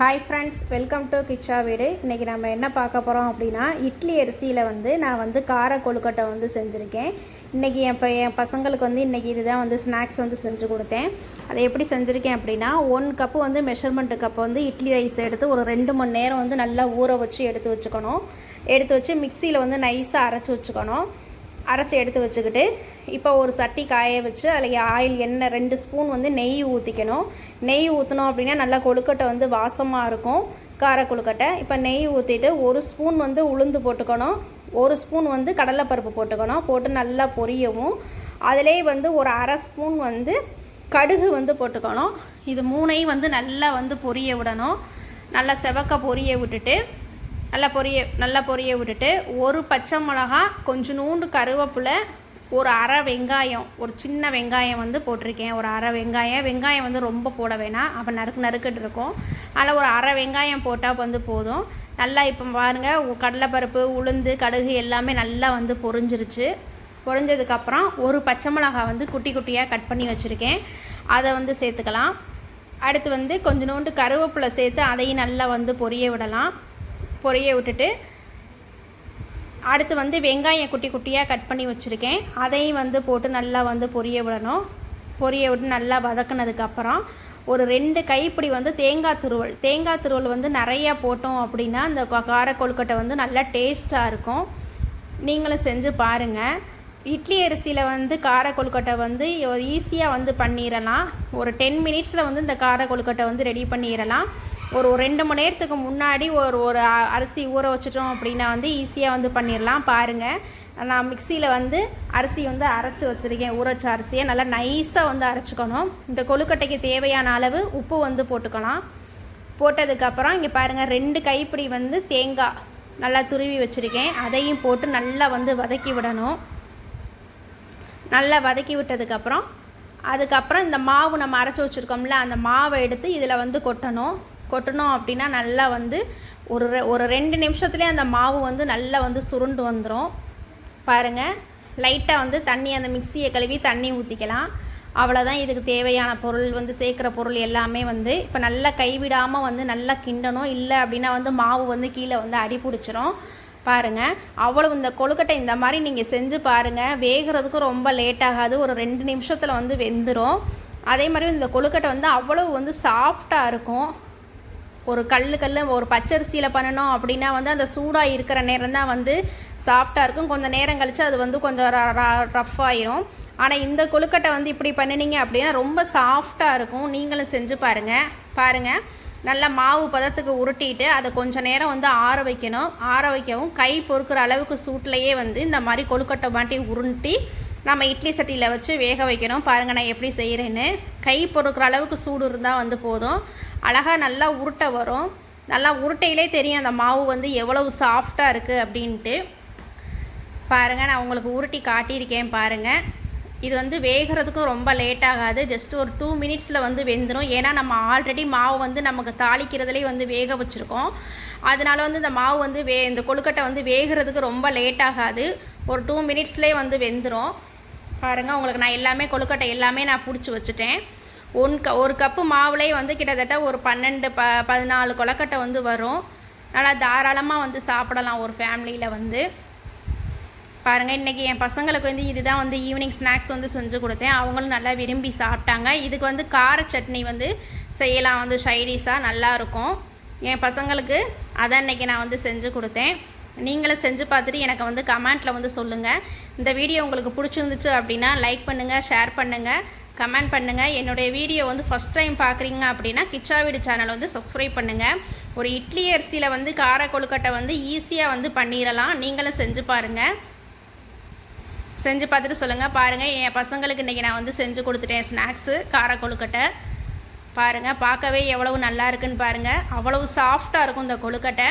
Hi friends welcome to Kicha வீடு இன்றைக்கி நம்ம என்ன பார்க்க போகிறோம் அப்படின்னா இட்லி அரிசியில் வந்து நான் வந்து கார கொழுக்கட்டை வந்து செஞ்சுருக்கேன். இன்றைக்கி என் ப- என் பசங்களுக்கு வந்து இன்றைக்கி இதுதான் வந்து ஸ்நாக்ஸ் வந்து செஞ்சு கொடுத்தேன். அதை எப்படி செஞ்சுருக்கேன் அப்படின்னா ஒன் கப்பு வந்து மெஷர்மெண்ட்டு கப் வந்து இட்லி ரைஸ் எடுத்து ஒரு ரெண்டு மணி நேரம் வந்து நல்லா ஊற வச்சு எடுத்து வச்சுக்கணும். எடுத்து வச்சு மிக்சியில் வந்து நைஸாக அரைச்சி வச்சுக்கணும். அரைச்சி எடுத்து வச்சுக்கிட்டு இப்போ ஒரு சட்டி காய வச்சு அதில் ஆயில் எண்ணெய் ரெண்டு ஸ்பூன் வந்து நெய் ஊற்றிக்கணும் நெய் ஊற்றினோம் அப்படின்னா நல்லா கொழுக்கட்டை வந்து வாசமாக இருக்கும். கார கொழுக்கட்டை. இப்போ நெய் ஊற்றிட்டு ஒரு ஸ்பூன் வந்து உளுந்து போட்டுக்கணும். ஒரு ஸ்பூன் வந்து கடலைப்பருப்பு போட்டுக்கணும். போட்டு நல்லா பொரியவும். அதிலே வந்து ஒரு அரை ஸ்பூன் வந்து கடுகு வந்து போட்டுக்கணும். இது மூணையும் வந்து நல்லா வந்து பொரிய விடணும். நல்லா செவக்க பொரிய விட்டுட்டு நல்லா பொரிய நல்லா பொரிய விட்டுட்டு ஒரு பச்சை மிளகா கொஞ்சோண்டு கருவேப்பிலை ஒரு அரை வெங்காயம் ஒரு சின்ன வெங்காயம் வந்து போட்டிருக்கேன். ஒரு அரை வெங்காயம். வெங்காயம் வந்து ரொம்ப போட வேணாம். அப்போ நறுக்கு நறுக்கிட்டு இருக்கும். அதில் ஒரு அரை வெங்காயம் போட்டால் வந்து போதும். நல்லா இப்போ பாருங்கள் கடலைப்பருப்பு உளுந்து கடுகு எல்லாமே நல்லா வந்து பொரிஞ்சிருச்சு. பொரிஞ்சதுக்கப்புறம் ஒரு பச்சை மிளகா வந்து குட்டி குட்டியாக கட் பண்ணி வச்சுருக்கேன். அதை வந்து சேர்த்துக்கலாம். அடுத்து வந்து கொஞ்சோண்டு கருவேப்பிலை சேர்த்து அதையும் நல்லா வந்து பொரிய விடலாம். பொரிய விட்டுட்டு அடுத்து வந்து வெங்காயம் குட்டி குட்டியாக கட் பண்ணி வச்சுருக்கேன். அதையும் வந்து போட்டு நல்லா வந்து பொரிய விடணும். பொரிய விட்டு நல்லா வதக்குனதுக்கப்புறம் ஒரு ரெண்டு கைப்பிடி வந்து தேங்காய் துருவல். தேங்காய் துருவல் வந்து நிறையா போட்டோம் அப்படின்னா அந்த கார கொழுக்கட்டை வந்து நல்லா டேஸ்ட்டாக இருக்கும். நீங்களும் செஞ்சு பாருங்கள் இட்லி அரிசியில் வந்து கார கொழுக்கட்டை வந்து ஈஸியாக வந்து பண்ணிடலாம் ஒரு டென் மினிட்ஸில் வந்து இந்த கார கொழுக்கட்டை வந்து ரெடி பண்ணிடலாம் ஒரு ஒரு ரெண்டு மணி நேரத்துக்கு முன்னாடி ஒரு ஒரு அரிசி ஊற வச்சிட்டோம் அப்படின்னா வந்து ஈஸியாக வந்து பண்ணிடலாம். பாருங்கள் நான் மிக்சியில் வந்து அரிசி வந்து அரைச்சி வச்சுருக்கேன். ஊற வச்ச அரிசியை நல்லா நைஸாக வந்து அரைச்சிக்கணும். இந்த கொழுக்கட்டைக்கு தேவையான அளவு உப்பு வந்து போட்டுக்கலாம். போட்டதுக்கப்புறம் இங்கே பாருங்கள் ரெண்டு கைப்பிடி வந்து தேங்காய் நல்லா துருவி வச்சுருக்கேன். அதையும் போட்டு நல்லா வந்து வதக்கி விடணும். நல்லா வதக்கி விட்டதுக்கப்புறம் அதுக்கப்புறம் இந்த மாவு நம்ம அரைச்சி வச்சுருக்கோம்ல அந்த மாவை எடுத்து இதில் வந்து கொட்டணும். கொட்டினோம் அப்படின்னா நல்லா வந்து ஒரு ரெ- ஒரு ரெண்டு நிமிஷத்துலேயே அந்த மாவு வந்து நல்லா வந்து சுருண்டு வந்துடும் பாருங்கள் லைட்டாக வந்து தண்ணி அந்த மிக்சியை கழுவி தண்ணி ஊற்றிக்கலாம் அவ்வளோதான் இதுக்கு தேவையான பொருள் வந்து சேர்க்குற பொருள் எல்லாமே வந்து இப்போ நல்லா கைவிடாமல் வந்து நல்லா கிண்டணும். இல்லை அப்படின்னா வந்து மாவு வந்து கீழே வந்து அடி பிடிச்சிரும். பாருங்கள் அவ்வளவு இந்த கொழுக்கட்டை இந்த மாதிரி நீங்கள் செஞ்சு பாருங்கள் வேகிறதுக்கு ரொம்ப லேட் ஆகாது. ஒரு ரெண்டு நிமிஷத்தில் வந்து வெந்துடும் அதே மாதிரி இந்த கொழுக்கட்டை வந்து அவ்வளவு வந்து சாஃப்டாக இருக்கும். ஒரு கல் கல் ஒரு பச்சரிசியில் பண்ணணும் அப்படின்னா வந்து அந்த சூடாக இருக்கிற நேரம் தான் வந்து சாஃப்டாக இருக்கும். கொஞ்சம் நேரம் கழித்து அது வந்து கொஞ்சம் ரஃப் ஆயிரும். ஆனால் இந்த கொழுக்கட்டை வந்து இப்படி பண்ணினீங்க அப்படின்னா ரொம்ப சாஃப்டாக இருக்கும். நீங்களும் செஞ்சு பாருங்கள் பாருங்கள் நல்லா மாவு பதத்துக்கு உருட்டிட்டு அதை கொஞ்சம் நேரம் வந்து ஆற வைக்கணும். ஆற வைக்கவும் கை பொறுக்கிற அளவுக்கு சூட்லேயே வந்து இந்த மாதிரி கொழுக்கட்டை மாட்டி உருட்டி நம்ம இட்லி சட்டியில் வச்சு வேக வைக்கணும். பாருங்கள் நான் எப்படி செய்கிறேன்னு கை பொறுக்கிற அளவுக்கு சூடு இருந்தால் வந்து போதும். அழகாக நல்லா உருட்டை வரும். நல்லா உருட்டையிலே தெரியும் அந்த மாவு வந்து எவ்வளவு சாஃப்டாக இருக்குது அப்படின்ட்டு. பாருங்கள் நான் உங்களுக்கு உருட்டி காட்டியிருக்கேன் பாருங்கள் இது வந்து வேகிறதுக்கும் ரொம்ப லேட் ஆகாது. ஜஸ்ட் ஒரு டூ மினிட்ஸில் வந்து வெந்துடும் ஏன்னா நம்ம ஆல்ரெடி மாவு வந்து நமக்கு தாளிக்கிறதுலேயே வந்து வேக வச்சுருக்கோம். அதனால வந்து இந்த மாவு வந்து வே இந்த கொழுக்கட்டை வந்து வேகிறதுக்கு ரொம்ப லேட் ஆகாது. ஒரு டூ மினிட்ஸ்லேயே வந்து வெந்துடும் பாருங்கள் உங்களுக்கு நான் எல்லாமே கொழுக்கட்டை எல்லாமே நான் பிடிச்சி வச்சுட்டேன். ஒன் க ஒரு கப்பு மாவுலேயே வந்து கிட்டத்தட்ட ஒரு பன்னெண்டு ப பதினாலு கொழுக்கட்டை வந்து வரும். நல்லா தாராளமாக வந்து சாப்பிடலாம் ஒரு ஃபேமிலியில் வந்து. பாருங்கள் இன்றைக்கி என் பசங்களுக்கு வந்து இதுதான் வந்து ஈவினிங் ஸ்நாக்ஸ் வந்து செஞ்சு கொடுத்தேன். அவங்களும் நல்லா விரும்பி சாப்பிட்டாங்க. இதுக்கு வந்து கார சட்னி வந்து செய்யலாம் வந்து ஷைடிஷாக நல்லாயிருக்கும் என் பசங்களுக்கு அதை இன்றைக்கி நான் வந்து செஞ்சு கொடுத்தேன். நீங்களும் செஞ்சு பார்த்துட்டு எனக்கு வந்து கமெண்ட்டில் வந்து சொல்லுங்கள் இந்த வீடியோ உங்களுக்கு பிடிச்சிருந்துச்சு அப்படின்னா லைக் பண்ணுங்கள் ஷேர் பண்ணுங்கள் கமெண்ட் பண்ணுங்கள் என்னுடைய வீடியோ வந்து ஃபஸ்ட் டைம் பார்க்குறீங்க அப்படின்னா கிச்சா வீடு சேனல் வந்து சப்ஸ்கிரைப் பண்ணுங்கள் ஒரு இட்லி அரிசியில் வந்து கார கொழுக்கட்டை வந்து ஈஸியாக வந்து பண்ணிடலாம். நீங்களும் செஞ்சு பாருங்கள் செஞ்சு பார்த்துட்டு சொல்லுங்கள் பாருங்கள் என் பசங்களுக்கு இன்றைக்கி நான் வந்து செஞ்சு கொடுத்துட்டேன் ஸ்நாக்ஸு கார கொழுக்கட்டை. பாருங்கள் பார்க்கவே எவ்வளவு நல்லா இருக்குன்னு பாருங்கள் அவ்வளவு சாஃப்டாக இருக்கும் இந்த கொழுக்கட்டை.